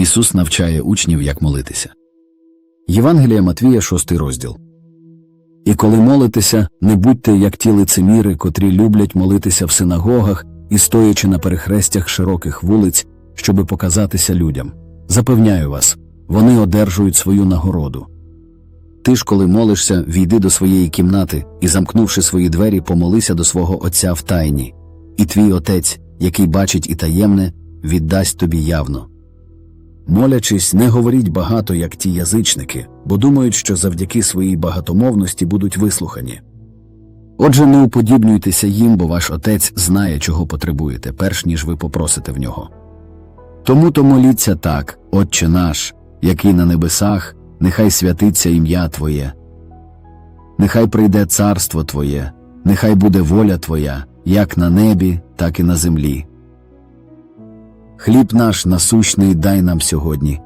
Ісус навчає учнів, як молитися. Євангелія Матвія, 6 розділ. І коли молитеся, не будьте як ті лицеміри, котрі люблять молитися в синагогах і стоячи на перехрестях широких вулиць, щоби показатися людям. Запевняю вас, вони одержують свою нагороду. Ти ж, коли молишся, війди до своєї кімнати і, замкнувши свої двері, помолися до свого Отця в тайні, і твій Отець, який бачить і таємне, віддасть тобі явно. Молячись, не говоріть багато, як ті язичники, бо думають, що завдяки своїй багатомовності будуть вислухані. Отже, не уподібнюйтеся їм, бо ваш отець знає, чого потребуєте, перш ніж ви попросите в нього. Тому то моліться так, Отче наш, який на небесах, нехай святиться ім'я Твоє. Нехай прийде царство Твоє, нехай буде воля Твоя, як на небі, так і на землі. Хліб наш насущний дай нам сьогодні,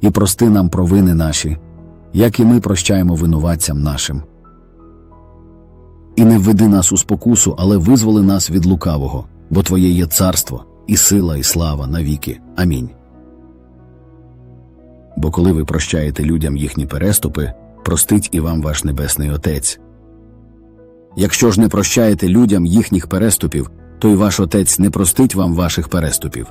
і прости нам провини наші, як і ми прощаємо винуватцям нашим. І не введи нас у спокусу, але визволи нас від лукавого, бо Твоє є царство, і сила, і слава навіки. Амінь. Бо коли ви прощаєте людям їхні переступи, простить і вам ваш Небесний Отець. Якщо ж не прощаєте людям їхніх переступів, то й ваш Отець не простить вам ваших переступів.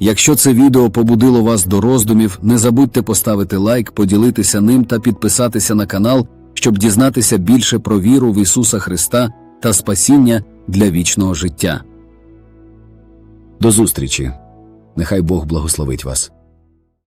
Якщо це відео побудило вас до роздумів, не забудьте поставити лайк, поділитися ним та підписатися на канал, щоб дізнатися більше про віру в Ісуса Христа та спасіння для вічного життя. До зустрічі! Нехай Бог благословить вас.